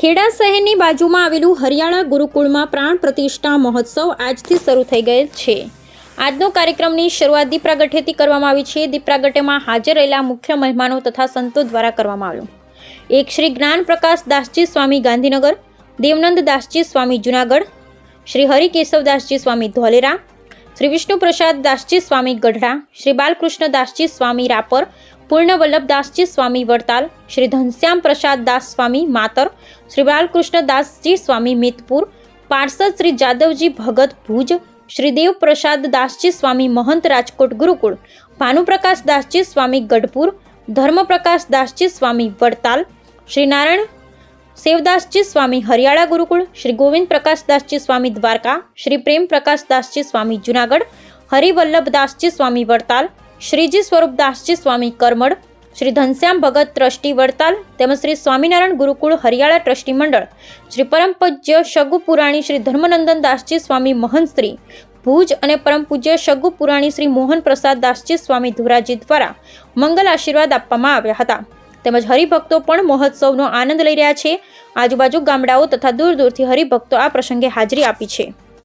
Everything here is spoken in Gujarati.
ખેડા શહેરની બાજુમાં આવેલું હરિયાળા ગુરુકુળમાં પ્રાણ પ્રતિષ્ઠા મહોત્સવ આજથી શરૂ થઈ ગયેલ છે. આજનો કાર્યક્રમની શરૂઆત દીપ્રાગઠેથી કરવામાં આવી છે. દીપ પ્રાગટ્યમાં હાજર રહેલા મુખ્ય મહેમાનો તથા સંતો દ્વારા કરવામાં આવ્યું. એક શ્રી જ્ઞાન પ્રકાશ દાસજી સ્વામી ગાંધીનગર, દેવનંદ દાસજી સ્વામી જુનાગઢ, શ્રી હરિકેશવદાસજી સ્વામી ધોલેરા, શ્રી વિષ્ણુ પ્રસાદ દાસજી સ્વામી ગઢડા, શ્રી બાલકૃષ્ણ દાસજી સ્વામી રાપર પૂર્ણ વલ્લભદાસજી સ્વામી વડતાલ, શ્રી ઘનશ્યામ પ્રસાદ દાસ સ્વામી માતર, શ્રી બાલકૃષ્ણદાસજી સ્વામી મિતપુર, પાર્ષદ શ્રી જાદવજી ભગત ભુજ, શ્રી દેવ પ્રસાદ દાસજી સ્વામી મહંત રાજકોટ ગુરુકુળ, ભાનુપ્રકાશ દાસજી સ્વામી ગઢપુર, ધર્મપ્રકાશ દાસજી સ્વામી વડતાલ, શ્રી નારાયણ સેવદાસજી સ્વામી હરિયાળા ગુરુકુળ, શ્રી ગોવિંદ પ્રકાશદાસજી સ્વામી દ્વારકા, શ્રી પ્રેમ પ્રકાશદાસજી સ્વામી જુનાગઢ, હરિવલ્લભદાસજી સ્વામી વડતાલ શ્રીજી સ્વરૂપદાસજી સ્વામી કરમડ શ્રી ઘનશ્યામ ભગત ટ્રસ્ટી વડતાલ, તેમજ શ્રી સ્વામિનારાયણ ગુરુકુળ હરિયાળા ટ્રસ્ટી મંડળ, શ્રી પરમ પૂજ્ય શગુ પુરાણી શ્રી ધર્મનંદન દાસજી સ્વામી મહંતશ્રી ભુજ અને પરમ પૂજ્ય શગુ પુરાણી શ્રી મોહન પ્રસાદ દાસજી સ્વામી ધુરાજી દ્વારા મંગલ આશીર્વાદ આપવામાં આવ્યા હતા. તેમજ હરિભક્તો પણ મહોત્સવનો આનંદ લઈ રહ્યા છે. આજુબાજુ ગામડાઓ તથા દૂર દૂરથી હરિભક્તો આ પ્રસંગે હાજરી આપી છે.